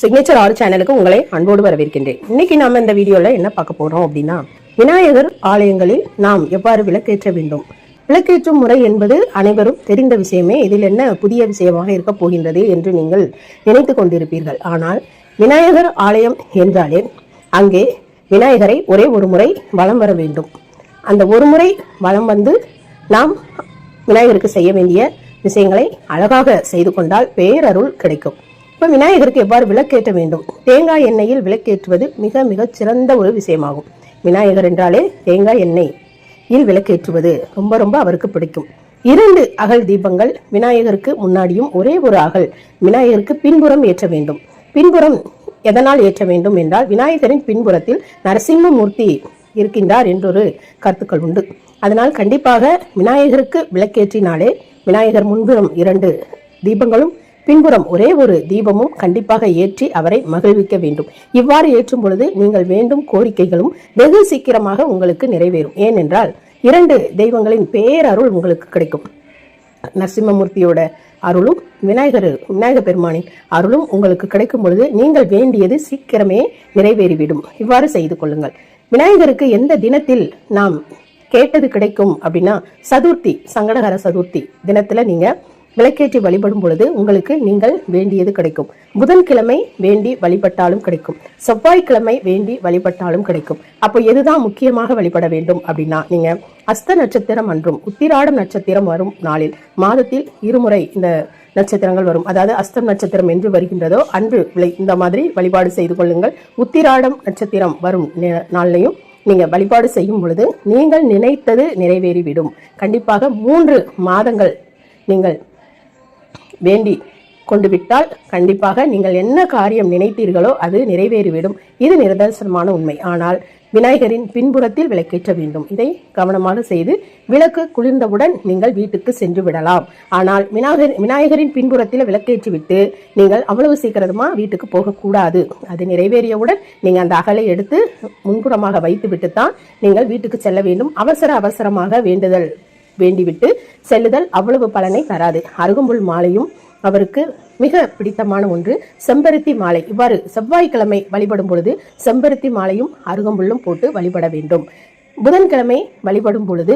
Signature ஆறு சேனலுக்கு உங்களை அன்போடு வரவேற்கின்றேன். இன்னைக்கு நாம இந்த வீடியோல என்ன பார்க்க போறோம் அப்படின்னா விநாயகர் ஆலயங்களில் நாம் எவ்வாறு விளக்கேற்ற வேண்டும்? விளக்கேற்றும் முறை என்பது அனைவரும் தெரிந்த விஷயமே. இதில் என்ன புதிய விஷயமாக இருக்க போகின்றது என்று நீங்கள் நினைத்து கொண்டிருப்பீர்கள். ஆனால் விநாயகர் ஆலயம் என்றாலே அங்கே விநாயகரை ஒரே ஒரு முறை வலம் வர வேண்டும். அந்த ஒரு முறை வலம் வந்து நாம் விநாயகருக்கு செய்ய வேண்டிய விஷயங்களை அழகாக செய்து கொண்டால் பேரருள் கிடைக்கும். இப்போ விநாயகருக்கு எவ்வாறு விளக்கேற்ற வேண்டும்? தேங்காய் எண்ணெயில் விளக்கேற்றுவது மிக மிக சிறந்த ஒரு விஷயமாகும். விநாயகர் என்றாலே தேங்காய் எண்ணெயில் விளக்கேற்றுவது ரொம்ப ரொம்ப அவருக்கு பிடிக்கும். இரண்டு அகல் தீபங்கள் விநாயகருக்கு முன்னாடியும் ஒரே ஒரு அகல் விநாயகருக்கு பின்புறம் ஏற்ற வேண்டும். பின்புறம் எதனால் ஏற்ற வேண்டும் என்றால் விநாயகரின் பின்புறத்தில் நரசிம்மமூர்த்தி இருக்கின்றார் என்றொரு கருத்துக்கள் உண்டு. அதனால் கண்டிப்பாக விநாயகருக்கு விளக்கேற்றினாலே விநாயகர் முன்புறம் இரண்டு தீபங்களும் பின்புறம் ஒரே ஒரு தீபமும் கண்டிப்பாக ஏற்றி அவரை மகிழ்விக்க வேண்டும். இவ்வாறு ஏற்றும் பொழுது நீங்கள் வேண்டும் கோரிக்கைகளும் வெகு சீக்கிரமாக உங்களுக்கு நிறைவேறும். ஏனென்றால் இரண்டு தெய்வங்களின் பேரருள் உங்களுக்கு கிடைக்கும். நரசிம்மமூர்த்தியோட அருளும் விநாயகர் விநாயகர் பெருமானின் அருளும் உங்களுக்கு கிடைக்கும் பொழுது நீங்கள் வேண்டியது சீக்கிரமே நிறைவேறிவிடும். இவ்வாறு செய்து கொள்ளுங்கள். விநாயகருக்கு எந்த தினத்தில் நாம் கேட்டது கிடைக்கும் அப்படின்னா சதுர்த்தி சங்கடகர சதுர்த்தி தினத்துல நீங்க விளக்கேற்றி வழிபடும் பொழுது உங்களுக்கு நீங்கள் வேண்டியது கிடைக்கும். புதன்கிழமை வேண்டி வழிபட்டாலும் கிடைக்கும். செவ்வாய்க்கிழமை வேண்டி வழிபட்டாலும் கிடைக்கும். அப்போ எதுதான் முக்கியமாக வழிபட வேண்டும் அப்படின்னா நீங்க அஸ்த நட்சத்திரம் அன்றும் உத்திராடம் நட்சத்திரம் வரும் நாளில் மாதத்தில் இருமுறை இந்த நட்சத்திரங்கள் வரும். அதாவது அஸ்தம் நட்சத்திரம் என்று வருகின்றதோ அன்று விளை இந்த மாதிரி வழிபாடு செய்து கொள்ளுங்கள். உத்திராடம் நட்சத்திரம் வரும் நாள்லையும் நீங்க வழிபாடு செய்யும் பொழுது நீங்கள் நினைத்தது நிறைவேறிவிடும். கண்டிப்பாக மூன்று மாதங்கள் நீங்கள் வேண்டி கொண்டு விட்டால் கண்டிப்பாக நீங்கள் என்ன காரியம் நினைத்தீர்களோ அது நிறைவேறிவிடும். இது நிரதர்சனமான உண்மை. ஆனால் விநாயகரின் பின்புறத்தில் விளக்கேற்ற வேண்டும். இதை கவனமாக செய்து விளக்கு குளிர்ந்தவுடன் நீங்கள் வீட்டுக்கு சென்று விடலாம். ஆனால் விநாயகர் விநாயகரின் பின்புறத்தில் விளக்கேற்றிவிட்டு நீங்கள் அவ்வளவு சீக்கிரமாக வீட்டுக்கு போகக்கூடாது. அது நிறைவேறியவுடன் நீங்கள் அந்த அகலை எடுத்து முன்புறமாக வைத்துவிட்டு தான் நீங்கள் வீட்டுக்கு செல்ல வேண்டும். அவசர அவசரமாக வேண்டுதல் வேண்டிவிட்டு செல்லுதல் அவ்வளவு பலனை தராது. அருகம்புல் மாலையும் அவருக்கு மிக பிடித்தமான ஒன்று செம்பருத்தி மாலை. இவ்வாறு செவ்வாய்க்கிழமை வழிபடும் பொழுது செம்பருத்தி மாலையும் அருகம்புல்லும் போட்டு வழிபட வேண்டும். புதன்கிழமை வழிபடும் பொழுது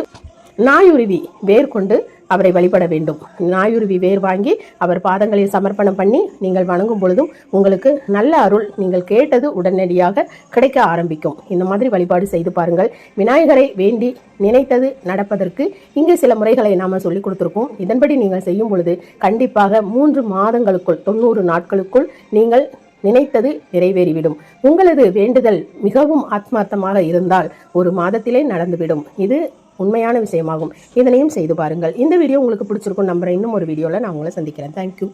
நாயுருவி வேர் கொண்டு அவரை வழிபட வேண்டும். நாயுருவி வேர் வாங்கி அவர் பாதங்களில் சமர்ப்பணம் பண்ணி நீங்கள் வணங்கும் பொழுதும் உங்களுக்கு நல்ல அருள் நீங்கள் கேட்டது உடனடியாக கிடைக்க ஆரம்பிக்கும். இந்த மாதிரி வழிபாடு செய்து பாருங்கள். விநாயகரை வேண்டி நினைத்தது நடப்பதற்கு இங்கே சில முறைகளை நாம் சொல்லிக் கொடுத்துருக்கோம் இதன்படி நீங்கள் செய்யும் பொழுது கண்டிப்பாக மூன்று மாதங்களுக்குள் தொண்ணூறு நாட்களுக்குள் நீங்கள் நினைத்தது நிறைவேறிவிடும். உங்களது வேண்டுதல் மிகவும் ஆத்மார்த்தமாக இருந்தால் ஒரு மாதத்திலே நடந்துவிடும். இது உண்மையான விஷயமாகும். இதனையும் செய்து பாருங்கள். இந்த வீடியோ உங்களுக்கு பிடிச்சிருக்கும் நம்புகிறேன் இன்னும் ஒரு வீடியோவில் நான் உங்களை சந்திக்கிறேன். தேங்க்யூ